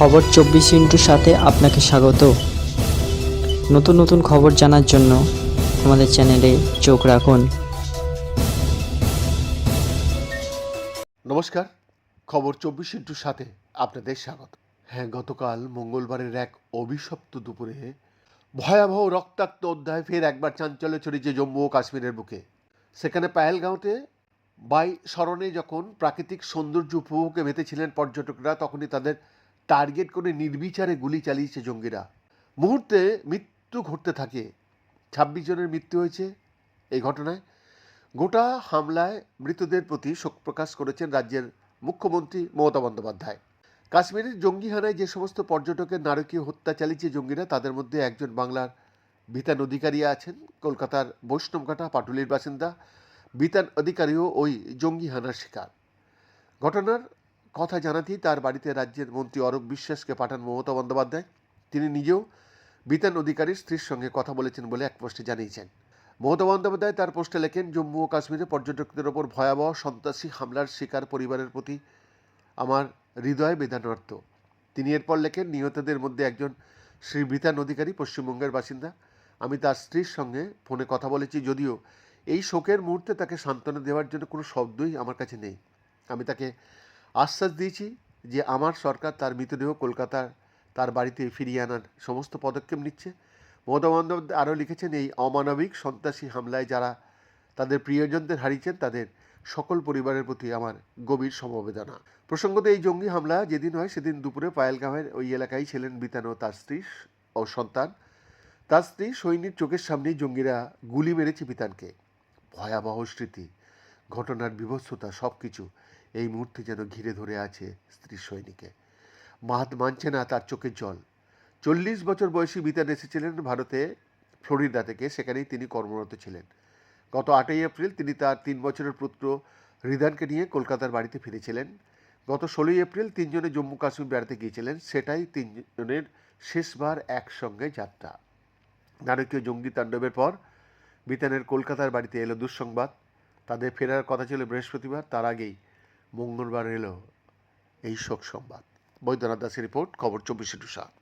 খবর চব্বিশ ইন্টুর সাথে আপনাকে স্বাগত। নতুন নতুন খবর জানার জন্য আমাদের চ্যানেলে চোখ রাখুন। নমস্কার, খবর চব্বিশ ইন্টুর সাথে আপনাদের স্বাগত। হ্যাঁ গতকাল মঙ্গলবারের এক অভিশপ্ত দুপুরে ভয়াবহ রক্তাক্ত অধ্যায় ফের একবার চাঞ্চল্য ছড়িয়েছে জম্মু ও কাশ্মীরের বুকে। সেখানে পায়েলগাঁওতে বাই স্মরণে যখন প্রাকৃতিক সৌন্দর্য উপভোগে মেতেছিলেন পর্যটকরা, তখনই তাদের টার্গেট করে নির্বিচারে গুলি চালিয়েছে জঙ্গিরা। মুহূর্তে মৃত্যু ঘটতে থাকে। ছাব্বিশ জনের মৃত্যু হয়েছে এই ঘটনায়। গোটা হামলায় মৃতদের প্রতি শোক প্রকাশ করেছেন রাজ্যের মুখ্যমন্ত্রী মমতা বন্দ্যোপাধ্যায়। কাশ্মীরের জঙ্গিহানায় যে সমস্ত পর্যটকের নারকীয় হত্যা চালিয়েছে জঙ্গিরা, তাদের মধ্যে একজন বাংলার বিতান অধিকারী আছেন। কলকাতার বৈষ্ণবঘাটা পাটুলির বাসিন্দা, বিতান অধিকারীও ওই জঙ্গি হানার শিকার। ঘটনার কথা জানাতেই তার বাড়িতে রাজ্যের মন্ত্রী অরূপ বিশ্বাসকে পাঠান মমতা বন্দ্যোপাধ্যায়। তিনি নিজেও বিতান অধিকারীর স্ত্রীর সঙ্গে কথা বলেছেন বলে এক পোস্টে জানিয়েছেন। মমতা বন্দ্যোপাধ্যায় তার পোস্টে লেখেন, জম্মু ও কাশ্মীরে পর্যটকদের ওপর ভয়াবহ, সন্ত্রাসী হামলার শিকার পরিবারের প্রতি আমার হৃদয় বেদানার্থ তিনি এরপর লেখেন, নিহতদের মধ্যে একজন শ্রী বিতান অধিকারী, পশ্চিমবঙ্গের বাসিন্দা। আমি তার স্ত্রীর সঙ্গে ফোনে কথা বলেছি, যদিও এই শোকের মুহূর্তে তাকে সান্ত্বনা দেওয়ার জন্য কোনো শব্দই আমার কাছে নেই। আমি তাকে আশ্বাস দিয়েছি যে আমার সরকার তার মৃতদেহ কলকাতার তার বাড়িতে ফিরিয়ে আনার সমস্ত পদক্ষেপ নিচ্ছে। মমতা বন্দ্যোপাধ্যায় আরও লিখেছেন, এই অমানবিক সন্ত্রাসী হামলায় যারা তাদের প্রিয়জনদের হারিয়েছেন, তাদের সকল পরিবারের প্রতি আমার গভীর সমবেদনা। প্রসঙ্গত, এই জঙ্গি হামলা যেদিন হয়, সেদিন দুপুরে পায়েলগাঁওয়ের ওই এলাকায় ছিলেন বিতানো তার স্ত্রী ও সন্তান। তার স্ত্রী সৈনিক চোখের সামনেই জঙ্গিরা গুলি মেরেছে বিতানকে। ভয়াবহ স্মৃতি, ঘটনার বিভৎসতা সব কিছু এই মুহূর্তে যেন ঘিরে ধরে আছে স্ত্রী সৈনিকে। মাহাত মানছে না তার চোখের জল। চল্লিশ বছর বয়সী বিতান এসেছিলেন ভারতে, ফ্লোরিডা থেকে। সেখানেই তিনি কর্মরত ছিলেন। গত আটই এপ্রিল তিনি তার তিন বছরের পুত্র রিদানকে নিয়ে কলকাতার বাড়িতে ফিরেছিলেন। গত ষোলোই এপ্রিল তিনজনে জম্মু কাশ্মীর বেড়াতে গিয়েছিলেন। সেটাই তিনজনের শেষবার একসঙ্গে যাত্রা। নারকীয় জঙ্গি তাণ্ডবের পর বিতানের কলকাতার বাড়িতে এলো দুঃসংবাদ। তাদের ফেরার কথা ছিল বৃহস্পতিবার। তার আগেই মঙ্গলবার এলো এই শোক সংবাদ। বৈদ্যনাথ দাসের রিপোর্ট খবর চব্বিশে টু সাত।